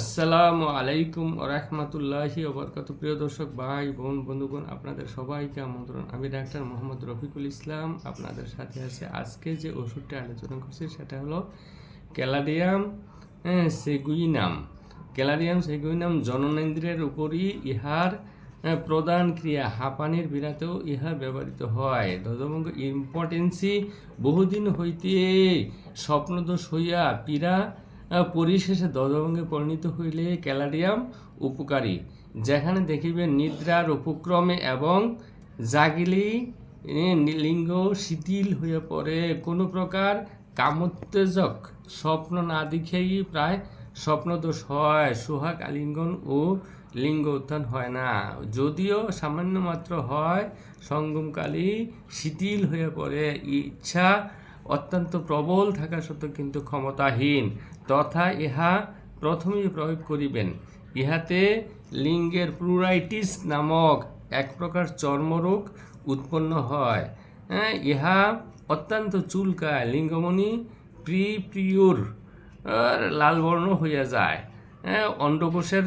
আসসালামু আলাইকুম রহমতুল্লাহি ওবরকাত প্রিয় দর্শক ভাই বোন বন্ধুগণ আপনাদের সবাইকে আমন্ত্রণ। আমি ডাক্তার মোহাম্মদ রফিকুল ইসলাম। আপনাদের সাথে আছে আজকে যে ওষুধটা আলোচনা করছি সেটা হলো ক্যালাডিয়াম হ্যাঁ, সেগুইনাম। ক্যালাডিয়াম সেগুইনাম জননেন্দ্রের উপরই ইহার হ্যাঁ, প্রধান ক্রিয়া। হাঁপানির বিরাতেও ইহা ব্যবহৃত হয়। দদমঙ্গ ইম্পর্টেন্সি বহুদিন হইতে স্বপ্নদোষ হইয়া পীড়া পরিশেষে দদভঙ্গে পরিণত হইলে ক্যালাডিয়াম উপকারী, যেখানে দেখিবেন নিদ্রার উপক্রমে এবং জাগিলি লিঙ্গ শিথিল হয়ে পড়ে। কোনো প্রকার কামোত্তেজক স্বপ্ন না দেখেই প্রায় স্বপ্নদোষ হয়, সোহাগ আলিঙ্গন ও লিঙ্গ উত্থান হয় না। যদিও সামান্য মাত্র হয় সঙ্গমকালী শিথিল হয়ে পড়ে। ইচ্ছা অত্যন্ত প্রবল থাকা সত্ত্বেও কিন্তু ক্ষমতাহীন। তথা ইহা প্রথমেই প্রয়োগ করিবেন। ইহাতে লিঙ্গের প্লুরাইটিস নামক এক প্রকার চর্মরোগ উৎপন্ন হয়। হ্যাঁ ইহা অত্যন্ত চুলকায় লিঙ্গমণি প্রি প্রিয়র আর লাল বর্ণ হইয়া যায়। হ্যাঁ, অন্ডকোষের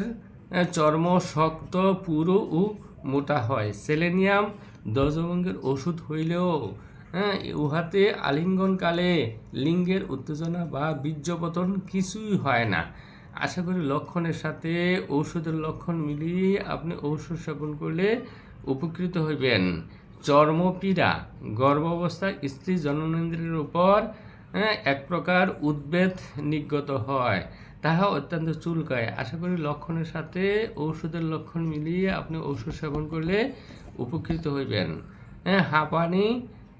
চর্ম শক্ত পুরো ও মোটা হয়। সেলেনিয়াম দজভঙ্গের ওষুধ হইলেও হ্যাঁ উহাতে আলিঙ্গনকালে লিঙ্গের উত্তেজনা বা বীর্যপতন কিছুই হয় না। আশা করি লক্ষণের সাথে ঔষধের লক্ষণ মিলিয়ে আপনি ঔষধ সেবন করলে উপকৃত হইবেন। চর্মপীড়া গর্ভাবস্থায় স্ত্রী জননেন্দ্রের উপর হ্যাঁ, এক প্রকার উদ্বেদ নির্গত হয়। তাহা অত্যন্ত চুলকায়। আশা করি লক্ষণের সাথে ঔষধের লক্ষণ মিলিয়ে আপনি ঔষধ সেবন করলে উপকৃত হইবেন। হ্যাঁ হাঁপানি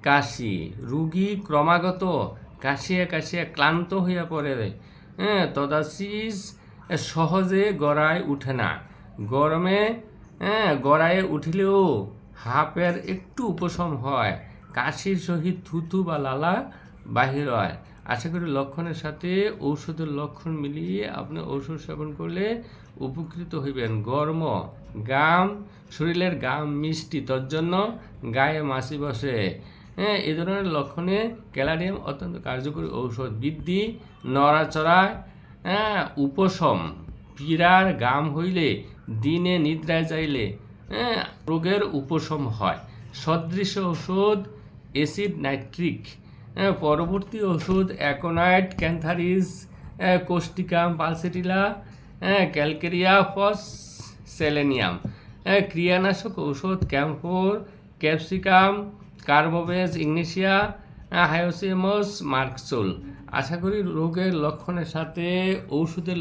কাশি। রুগী ক্রমাগত কাশিয়া কাশিয়া ক্লান্ত হইয়া পড়ে হ্যাঁ তদাশিস সহজে গড়ায় উঠে না। গরমে হ্যাঁ গড়ায় উঠিলেও হাঁপের একটু উপশম হয়। কাশির সহিত থুতু বা লালা বাহির হয়। আশা করি লক্ষণের সাথে ঔষধের লক্ষণ মিলিয়ে আপনি ঔষধ সেবন করলে উপকৃত হইবেন। গরম, গাম, শরীরের গাম মিষ্টি তোর জন্য গায়ে মাছি বসে। হ্যাঁ এ ধরনের লক্ষণে ক্যালাডিয়াম অত্যন্ত কার্যকরী ঔষধ। বৃদ্ধি নড়াচড়ায় হ্যাঁ উপশম। পীড়ার গাম হইলে দিনে নিদ্রায় যাইলে হ্যাঁ রোগের উপশম হয়। সদৃশ ওষুধ অ্যাসিড নাইট্রিক। হ্যাঁ, পরবর্তী ওষুধ অ্যাকোনাইট ক্যান্থারিস হ্যাঁ, কোস্টিকাম পালসেটিলা হ্যাঁ ক্যালকেরিয়া ফস সেলেনিয়াম। ক্রিয়ানাশক ঔষধ camphor capsicum carbo veg ignatia hyoscyamus merc sol. আশা করি রোগের লক্ষণের সাথে ঔষধের